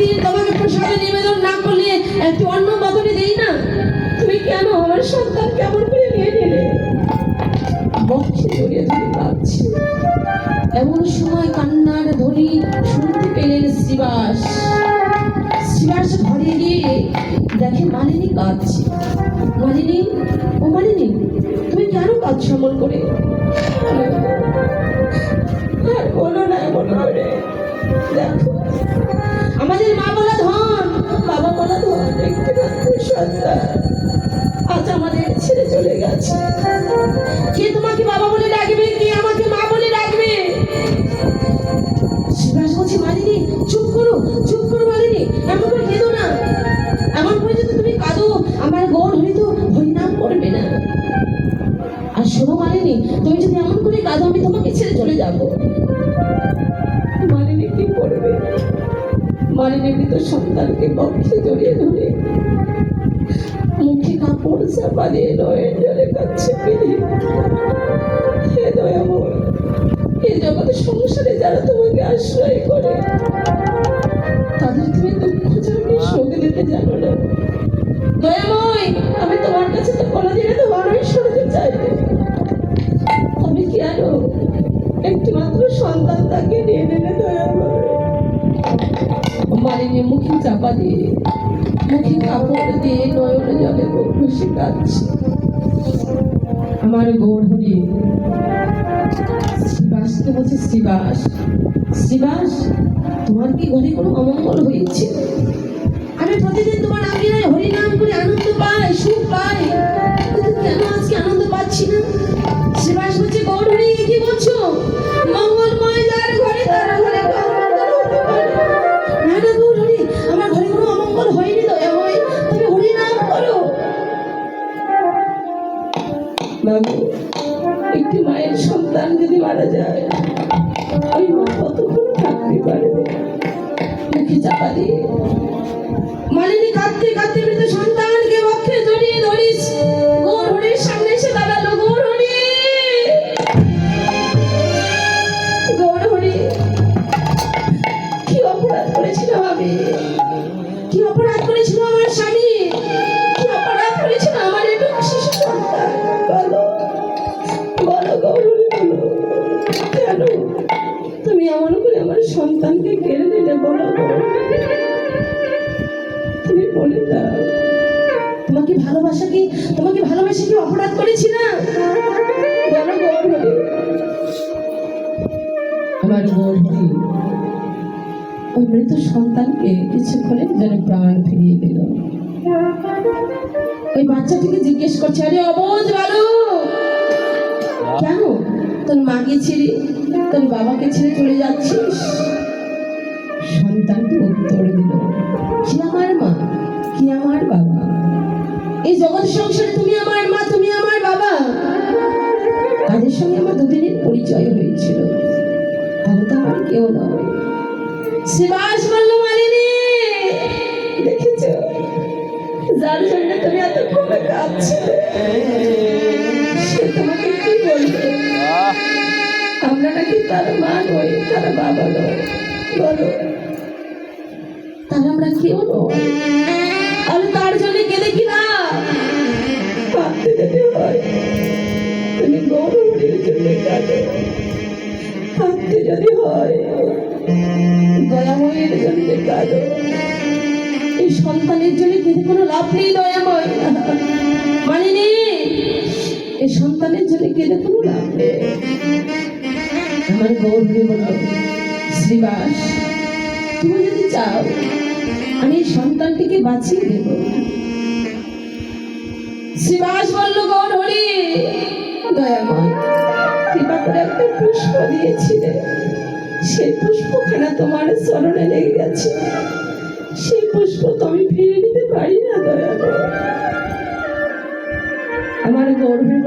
দিন তোমাকে প্রসাদে নিবেদন না করলে একটু অন্ন বদলে দেই না? তুমি কেন আমার সন্তান কেমন করে নিয়ে নিলে? বক্ষে জড়িয়ে ধরে কাঁদছে। এমন সময় কান্নার ধ্বনি শুনতে পেলেন শ্রীবাস। শ্রীবাস ঘরে গিয়ে দেখে, মালিনী কাঁদছে। মালিনী, ও মালিনী, তুমি কেন কাঁদছো এমন করে? আর বলো না, এমন করে দেখো মা বলা ধন, বাবা বলা ধন আজ আমাদের ছেড়ে চলে গেছে। কে তোমাকে বাবা বলে ডাকবে, কে আমাকে মা বলে ডাকবে? শিবাস বলছে, মালিনী, চুপ করো চুপ করো মালিনী, এমন করে কেঁদো না। এমন করে যদি তুমি কাঁদো, আমার গৌর হরিত হরিনাম করবে না। আর শোনো মালিনী, তুমি যদি এমন করে কাঁদো, আমি তোমাকে ছেড়ে চলে যাব। মৃত সন্তানকে বক্ষে জড়িয়ে ধরে মুখে কাপড় চাপা দিয়ে নয়ের জলে কাচ্ছে পেলে হে দয়াময় এই জগতের সংসারে যারা তোমাকে আশ্রয় করে, তাদের তুমি দুঃখ জানি শোক দিতে জানো না। দয়াময়, আমি তোমার কাছে তো কোনোদিনও তোমারই সরতে চাইবে আমি কেন একটি মাত্র সন্তান তাকে নিয়ে নিলে দয়াময়? মালিনী মুখে চাপা দিয়ে, মুখে কাপড় দিয়ে নয়ন জলে বসে কাঁদছে। আমার গৌর হরি শ্রীবাসকে বলছে শ্রীবাস শ্রীবাস তোমার কি ঘরে কোনো অমঙ্গল হয়েছে? আমি প্রতিদিন তোমার আঙ্গিনায় হরিনাম করে আনন্দ পাই সুখ পাই কেন আজকে আনন্দ পাচ্ছি না? একটি মায়ের সন্তান যদি মারা যায়, ওই মা কতক্ষণ থাকতে পারে মুখে চাপা দিয়ে। মালিনী সন্তানকে কেড়ে নিলে বলো? তুমি বলে দাও। তোমাকে ভালোবাসা কি? তোমাকে ভালোবাসা কি অপরাধ করেছি না? বলো আমার গৌরী ওই মৃত সন্তানকে কিছুক্ষণের জন্য প্রাণ ফিরিয়ে দিল। ওই বাচ্চাটিকে জিজ্ঞেস করছে আরে অবোধ বালু কেন? তোর মাকে ছেড়ে তোর বাবাকে ছেড়ে চলে যাচ্ছিস? সন্তানটি উত্তর দিল, কি আমার মা? কি আমার বাবা? এই জগৎ সংসারে তুমি আমার মা, তুমি আমার বাবা? তাদের সঙ্গে আমার দুদিনের পরিচয় হয়েছিল। তাহলে তো আমার কেউ নয়। শিবাস বলল, মালিনী, দেখেছ? যার জন্য তুমি এত কাঁদছিলে তার মা নই তার বাবা নয়। বলো, তার আমরা কেউ নয়। আমি তার জন্য কেঁদে কি না যেতে হয়। তুমি গৌরবের জন্য কাঁদো কাঁদতে যদি হয়, দয়াময়ের জন্য কাঁদো এই সন্তানের জন্য কেঁদে কোনো লাভ নেই, দয়াময়। মানিনি এই সন্তানের জন্য কেঁদে কোনো লাভ নেই। আমার গৌরী বলল শ্রীবাস, তুমি যদি চাও, আমি সন্তানটিকে বাঁচিয়ে দেব। শ্রীবাস বলল, গৌর হরি কৃপা করে একটা পুষ্প দিয়েছিলে। সেই পুষ্পখানা তোমার চরণে লেগে গেছে। সেই পুষ্প তো আমি ফিরে নিতে পারি না দয়াময় আমার গর্বে